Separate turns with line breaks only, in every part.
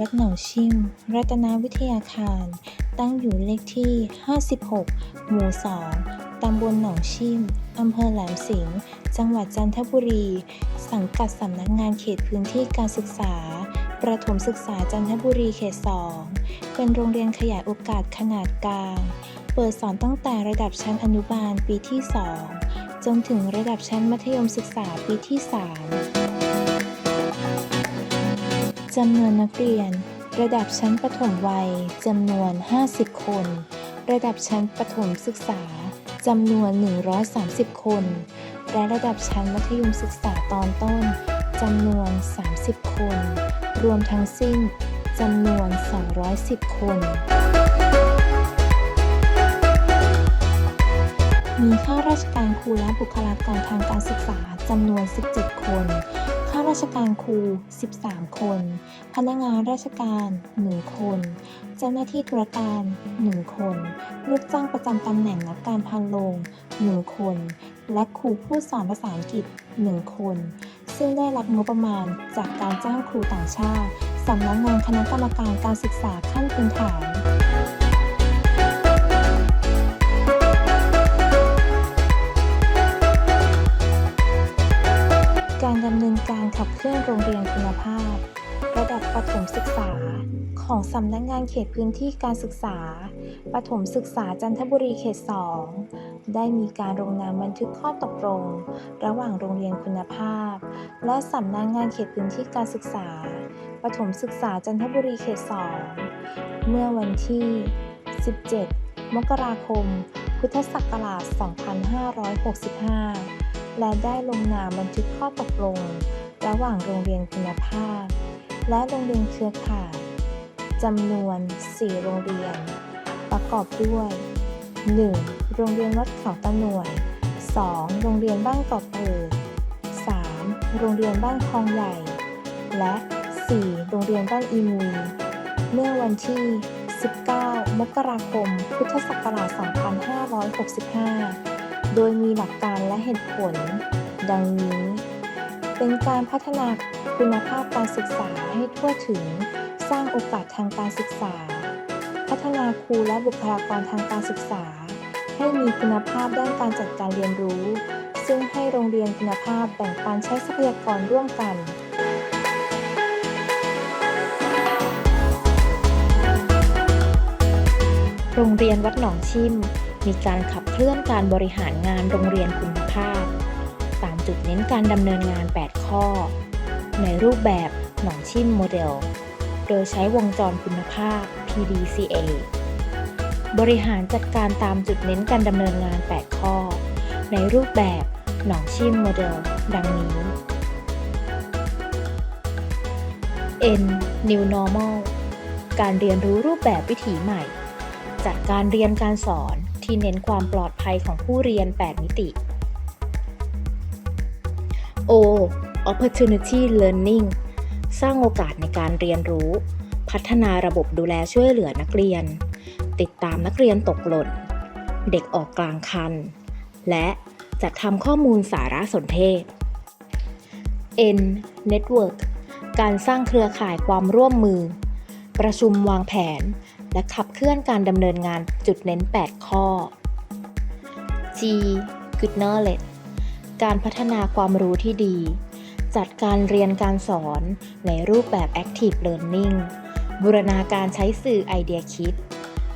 วัดหนองชิม รัตนวิทยาคาร ตั้งอยู่เลขที่ 56 หมู่ 2 ตำบลหนองชิม อำเภอแหลมสิงห์ จังหวัดจันทบุรี สังกัดสำนักงานเขตพื้นที่การศึกษา ประถมศึกษาจันทบุรีเขต 2 เป็นโรงเรียนขยายโอกาสขนาดกลาง เปิดสอนตั้งแต่ระดับชั้นอนุบาลปีที่ 2 จนถึงระดับชั้นมัธยมศึกษาปีที่ 3 จำนวนนักเรียน ระดับชั้นประถมวัยจำนวน 50 คน ระดับชั้นประถมศึกษาจำนวน 130 คน และระดับชั้นมัธยมศึกษาตอนต้นจำนวน 30 คน รวมทั้งสิ้นจำนวน 210 คน มีข้าราชการครูและบุคลากรทางการศึกษาจำนวน 17 คน ราชการครู 13 คน พนักงานราชการ 1 คน เจ้าหน้าที่ธุรการ 1 คน ลูกจ้างประจำตำแหน่งนักการพันโรง 1 คน และครูผู้สอนภาษาอังกฤษ 1 คน ซึ่งได้รับงบประมาณจากการจ้างครูต่างชาติสำนักงานคณะกรรมการการศึกษาขั้นพื้นฐาน โรงเรียนคุณภาพ ระดับประถมศึกษา ของสำนักงานเขตพื้นที่การศึกษาประถมศึกษาจันทบุรีเขต 2 ได้มีการลงนามบันทึกข้อตกลง ระหว่างโรงเรียนคุณภาพ และสำนักงานเขตพื้นที่การศึกษาประถมศึกษาจันทบุรีเขต 2 เมื่อวันที่ 17 มกราคม พุทธศักราช 2565 และได้ลงนามบันทึกข้อตกลง ระหว่างโรงเรียนคุณภาพ และโรงเรียนเครือข่ายจำนวน 4 โรงเรียน ประกอบด้วย 1. โรงเรียนวัดเขาตะหน่วย 2. โรงเรียนบ้านเกาะเปิด 3. โรงเรียนบ้านคลองใหญ่ และ 4. โรงเรียนบ้านอีมุยเมื่อวันที่ 19 มกราคม พุทธศักราช 2565 โดยมีหลักการและเหตุผล ดังนี้ เป็นการพัฒนาคุณภาพการศึกษาให้ทั่วถึง สร้างโอกาสทางการศึกษา พัฒนาครูและบุคลากรทางการศึกษา ให้มีคุณภาพด้านการจัดการเรียนรู้ ซึ่งให้โรงเรียนคุณภาพแบ่งปันใช้ทรัพยากรร่วมกัน
โรงเรียนวัดหนองชิม มีการขับเคลื่อนการบริหารงานโรงเรียนคุณภาพ จุดเน้นการดำเนินงาน 8 ข้อ ในรูปแบบหนองชิมโมเดล โดยใช้วงจรคุณภาพ PDCA บริหารจัดการตามจุดเน้นการดำเนินงาน 8 ข้อ ในรูปแบบหนองชิมโมเดล ดังนี้ N New Normal การเรียนรู้รูปแบบวิถีใหม่ จัดการเรียนการสอนที่เน้นความปลอดภัยของผู้เรียน 8 มิติ O Opportunity Learning สร้างโอกาสในการเรียนรู้ พัฒนาระบบดูแลช่วยเหลือนักเรียน ติดตามนักเรียนตกหล่น เด็กออกกลางคัน และจัดทำข้อมูลสารสนเทศ N Network การสร้างเครือข่ายความร่วมมือ ประชุมวางแผน และขับเคลื่อนการดำเนินงานจุดเน้น 8 ข้อ G Good Knowledge การพัฒนาความรู้ที่ดี จัดการเรียนการสอนในรูปแบบ Active Learning บูรณาการใช้สื่อไอเดียคิด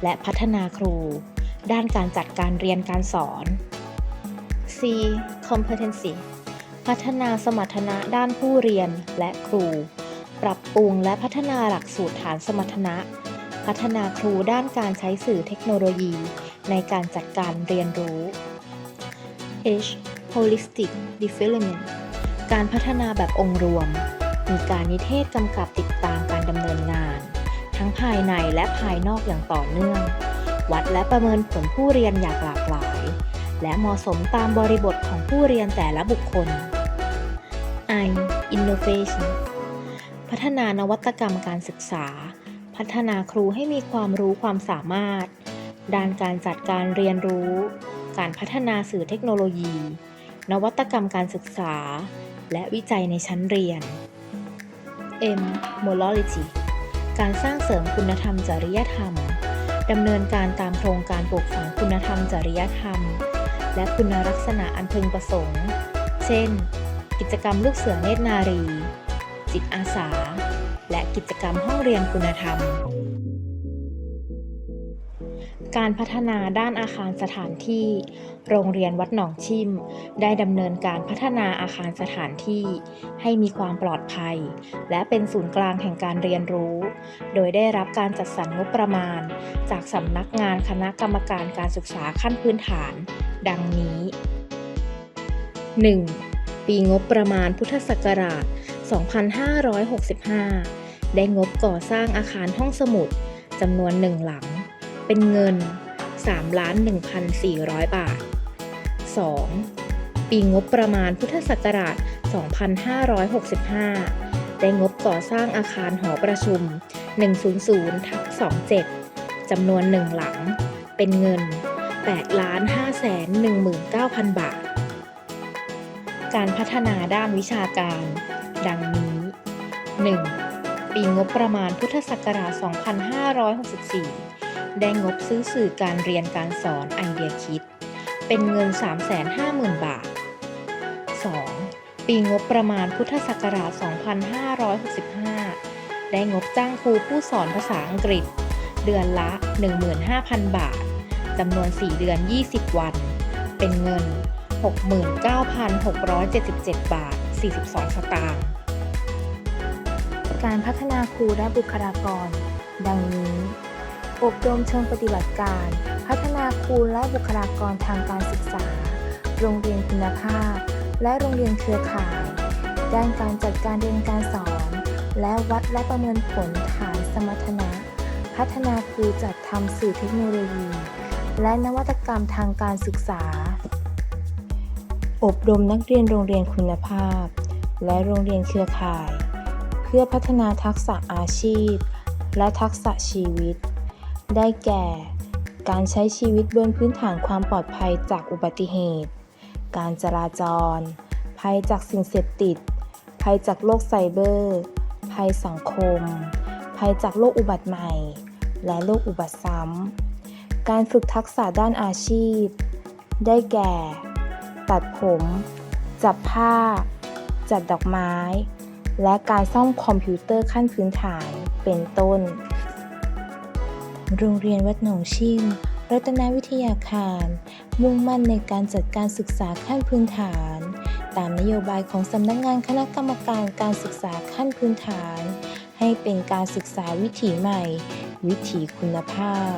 และพัฒนาครู ด้านการจัดการเรียนการสอน C Competency พัฒนาสมรรถนะด้านผู้เรียนและครู ปรับปรุงและพัฒนาหลักสูตรฐานสมรรถนะ พัฒนาครูด้านการใช้สื่อเทคโนโลยี ในการจัดการเรียนรู้ H Holistic Development การพัฒนาแบบองค์รวม มีการนิเทศกำกับติดตามการดำเนินงาน ทั้งภายในและภายนอกอย่างต่อเนื่อง วัดและประเมินผลผู้เรียนอย่างหลากหลาย และเหมาะสมตามบริบทของผู้เรียนแต่ละบุคคล I Innovation พัฒนานวัตกรรมการศึกษา พัฒนาครูให้มีความรู้ความสามารถ ด้านการจัดการเรียนรู้ การพัฒนาสื่อเทคโนโลยี นวัตกรรมการศึกษา และวิจัยในชั้นเรียน M. Morality การสร้างเสริมคุณธรรมจริยธรรมดำเนินการตามโครงการปลูกฝังคุณธรรมจริยธรรม และคุณลักษณะอันพึงประสงค์ เช่น กิจกรรมลูกเสือเนตรนารี จิตอาสา และกิจกรรมห้องเรียนคุณธรรม การพัฒนาด้านอาคารสถานที่ โรงเรียนวัดหนองชิม ได้ดำเนินการพัฒนาอาคารสถานที่ ให้มีความปลอดภัย และเป็นศูนย์กลางแห่งการเรียนรู้ โดยได้รับการจัดสรรงบประมาณ จากสำนักงานคณะกรรมการการศึกษาขั้นพื้นฐาน ดังนี้ 1. ปีงบประมาณพุทธศักราช 2565 ได้งบก่อสร้างอาคารห้องสมุดจำนวนหนึ่งหลัง เป็นเงิน 3,1,400 บาท 2. ปีงบประมาณพุทธศักราช 2565 ได้งบก่อสร้างอาคารหอประชุม 100ทับ27 จำนวนหนึ่งหลัง เป็นเงิน 8,519,000บาท การพัฒนาด้านวิชาการ ดังนี้ 1. ปีงบประมาณพุทธศักราช 2564 ได้งบซื้อสื่อการเรียนการสอนไอเดียคิด เป็นเงิน 350,000 บาท 2. ปีงบประมาณพุทธศักราช 2565 ได้งบจ้างครูผู้สอนภาษาอังกฤษ เดือนละ 15,000 บาท จำนวน 4 เดือน 20 วัน เป็นเงิน 69,677 บาท 42 สตางค์
การพัฒนาครูและบุคลากร ดังนี้ อบรมเชิงปฏิบัติการ พัฒนาครูและบุคลากรทางการศึกษา โรงเรียนคุณภาพ และโรงเรียนเครือข่าย ด้านการจัดการเรียนการสอน และวัดและประเมินผลฐานสมรรถนะ พัฒนาครูจัดทำสื่อเทคโนโลยี และนวัตกรรมทางการศึกษา อบรมนักเรียนโรงเรียนคุณภาพ และโรงเรียนเครือข่าย เพื่อพัฒนาทักษะอาชีพ และทักษะชีวิต ได้แก่ การใช้ชีวิตบนพื้นฐานความปลอดภัยจากอุบัติเหตุ การจราจร ภัยจากสิ่งเสพติด ภัยจากโลกไซเบอร์ ภัยสังคม ภัยจากโรคอุบัติใหม่ และโรคอุบัติซ้ำ การฝึกทักษะด้านอาชีพ ได้แก่ ตัดผม จับผ้า จัดดอกไม้ และการซ่อมคอมพิวเตอร์ขั้นพื้นฐาน เป็นต้น โรงเรียนวัดหนองชิมรัตนวิทยาคาร มุ่งมั่นในการจัดการศึกษาขั้นพื้นฐาน ตามนโยบายของสำนักงานคณะกรรมการการศึกษาขั้นพื้นฐาน ให้เป็นการศึกษาวิถีใหม่ วิถีคุณภาพ